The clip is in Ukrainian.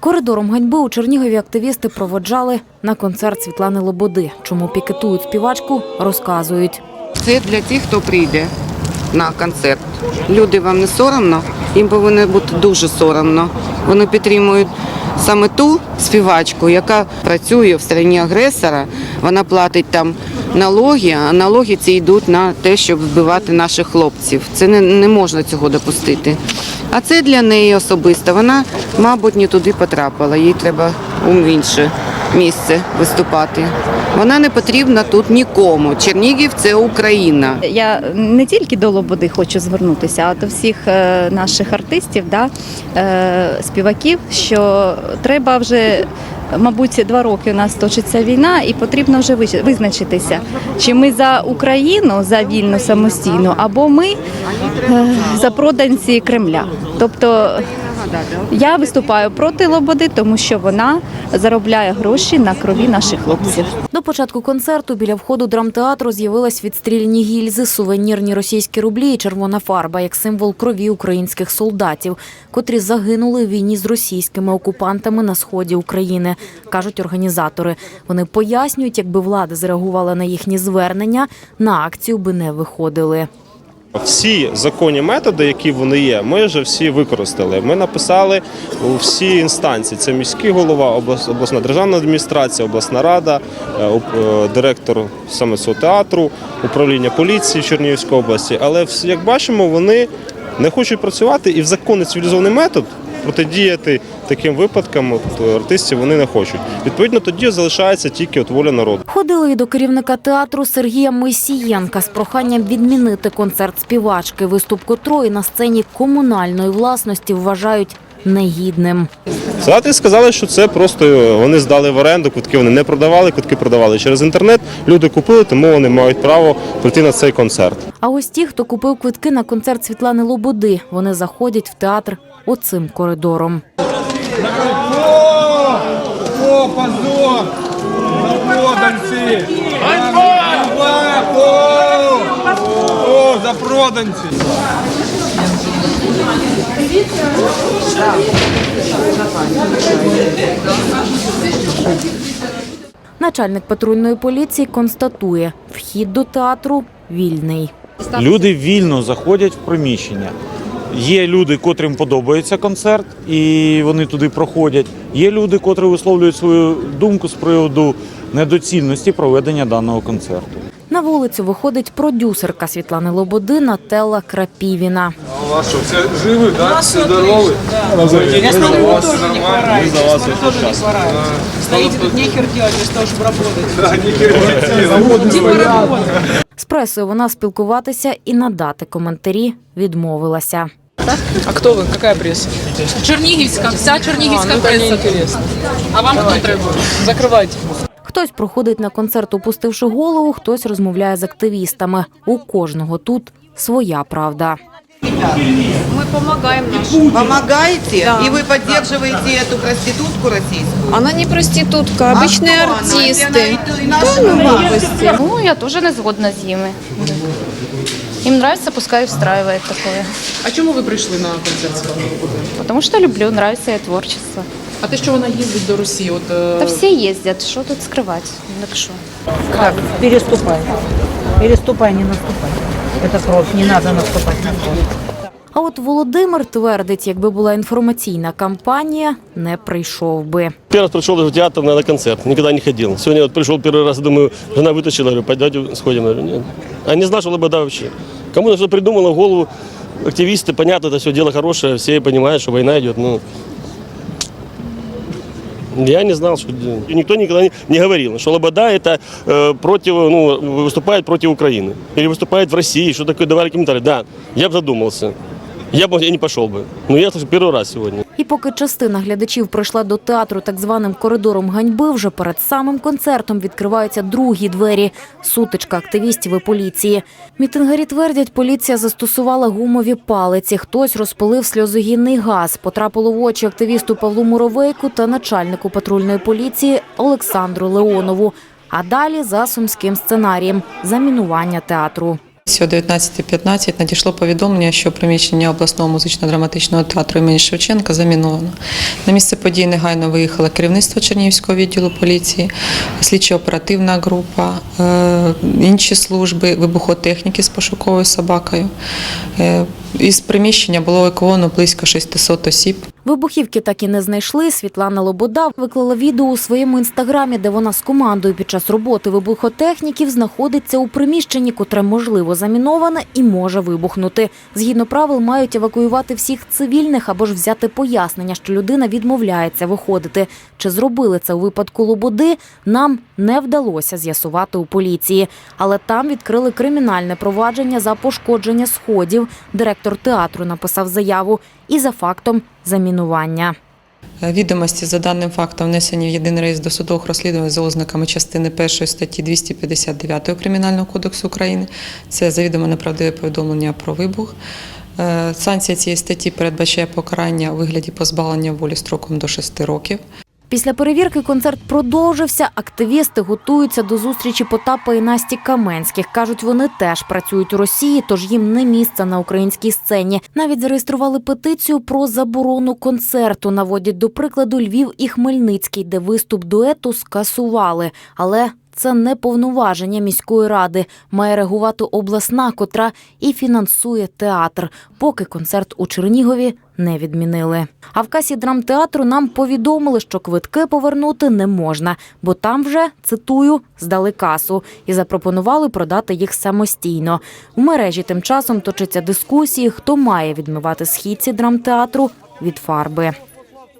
Коридором ганьби у Чернігові активісти проводжали на концерт Світлани Лободи. Чому пікетують співачку, розказують. Це для тих, хто прийде на концерт. Люди вам не соромно, їм повинно бути дуже соромно. Вони підтримують саме ту співачку, яка працює в країні агресора. Вона платить там налоги, а налоги ці йдуть на те, щоб вбивати наших хлопців. Це не, не можна цього допустити. А це для неї особисто. Вона, мабуть, не туди потрапила. Їй треба у інше місце виступати. Вона не потрібна тут нікому. Чернігів це Україна. Я не тільки до Лободи хочу звернутися, а до всіх е, наших артистів, да, е, співаків, що треба вже. Мабуть, два роки у нас точиться війна, і потрібно вже визначитися, чи ми за Україну за вільну самостійну, або ми е, за проданці Кремля. Тобто я виступаю проти Лободи, тому що вона заробляє гроші на крові наших хлопців. До початку концерту біля входу драмтеатру з'явились відстріляні гільзи, сувенірні російські рублі і червона фарба як символ крові українських солдатів, котрі загинули в війні з російськими окупантами на сході України, кажуть організатори. Вони пояснюють, якби влада зреагувала на їхні звернення, на акцію би не виходили. Всі законні методи, які вони є, ми вже всі використали. Ми написали у всі інстанції: це міський голова, облас- обласна державна адміністрація, обласна рада, е, е, директор саме цього театру, управління поліції в Чернігівській області. Але як бачимо, вони не хочуть працювати і в законний цивілізований метод протидіяти таким випадкам от, артистів вони не хочуть. Відповідно, тоді залишається тільки от воля народу. Ходили і до керівника театру Сергія Мойсієнка з проханням відмінити концерт співачки, виступ котрої на сцені комунальної власності вважають негідним. Солдати сказали, що це просто вони здали в оренду, квитки вони не продавали, квитки продавали через інтернет. Люди купили, тому вони мають право прийти на цей концерт. А ось ті, хто купив квитки на концерт Світлани Лободи, вони заходять в театр оцим коридором. О, позор! Запроданці! Ганьба! О! О, запроданці! Начальник патрульної поліції констатує, вхід до театру вільний. Люди вільно заходять в приміщення. Є люди, котрим подобається концерт, і вони туди проходять. Є люди, котрі висловлюють свою думку з приводу недоцільності проведення даного концерту. На вулицю виходить продюсерка Світлани Лободи Нателла Крапівіна. У вас що, все живі, да? Все здорові? Я смотрю, у вас все нормально? Ми за вас все Стоите тут нехер делать, вместо того, чтобы работать. ніхер З пресою вона спілкуватися і надати коментарі відмовилася. А кто вы? Какая пресса? Чернігівська, вся чернігівська А, ну это преса. неинтересно. А вам хто треба? Закрывайте. Хтось проходить на концерт, опустивши голову, хтось розмовляє з активістами. У кожного тут своя правда. Ми допомагаємо нашим. Помогаете, и вы поддерживаете эту проститутку российскую. Она не проститутка, обычные А кто она? артисты. Она- она- Ну, глупости. Ну, я тоже не згодна з ними. Им нравится, пускай встраивает такое. А чому ви прийшли на концерт Світлани Лободи? Потому что люблю, нравится я творчество. А те, що вона їздить до Росії, от е, Да все ездят, что тут скрывать? Так что? Переступай. Переступай, не наступай. Это кровь, не надо наступать на кровь. А от Володимир твердить, якби була інформаційна кампанія, не прийшов би. Первый раз пришел даже в театр на, на концерт, никогда не ходил. Сегодня вот пришел первый раз, думаю, жена вытащила, говорю, пойдете сходим. Я говорю, нет. А не знал, что Лобода вообще. Кому-то что придумало в голову, активисты, понятно, это все дело хорошее, все понимают, что война идет, но я не знал, что никто никогда не, не говорил, что Лобода это э, против, ну, выступает против Украины или выступает в России, что такое, давали комментарии. Да, я бы задумался. Я бы я не пошел бы. Но я слышу первый раз сегодня. І поки частина глядачів прийшла до театру так званим коридором ганьби, вже перед самим концертом відкриваються другі двері. Сутичка активістів і поліції. Мітингарі твердять, поліція застосувала гумові палиці. Хтось розпилив сльозогінний газ. Потрапило в очі активісту Павлу Муровейку та начальнику патрульної поліції Олександру Леонову. А далі за сумським сценарієм замінування театру. О 19.15 надійшло повідомлення, що приміщення обласного музично-драматичного театру імені Шевченка заміновано. На місце події негайно виїхало керівництво Чернігівського відділу поліції, слідчо-оперативна група, е, інші служби, вибухотехніки з пошуковою собакою. Е, Із приміщення було евакуовано близько 600 осіб. Вибухівки так і не знайшли. Світлана Лобода виклала відео у своєму інстаграмі, де вона з командою під час роботи вибухотехніків знаходиться у приміщенні, котре можливо заміноване і може вибухнути. Згідно правил, мають евакуювати всіх цивільних або ж взяти пояснення, що людина відмовляється виходити. Чи зробили це у випадку Лободи, нам не вдалося з'ясувати у поліції. Але там відкрили кримінальне провадження за пошкодження сходів. Директор театру написав заяву і за фактом замінування. Відомості за даним фактом внесені в єдиний реєстр досудових розслідувань за ознаками частини 1 статті 259 Кримінального кодексу України. Це завідомо неправдиве повідомлення про вибух. Е, Санкція цієї статті передбачає покарання у вигляді позбавлення волі строком до 6 років. Після перевірки концерт продовжився. Активісти готуються до зустрічі Потапа і Насті Каменських. Кажуть, вони теж працюють у Росії, тож їм не місце на українській сцені. Навіть зареєстрували петицію про заборону концерту. Наводять до прикладу Львів і Хмельницький, де виступ дуету скасували. Але це не повноваження міської ради. Має реагувати обласна, котра і фінансує театр, поки концерт у Чернігові не відмінили. А в касі драмтеатру нам повідомили, що квитки повернути не можна, бо там вже цитую здали касу і запропонували продати їх самостійно. У мережі тим часом точаться дискусії, хто має відмивати східці драмтеатру від фарби.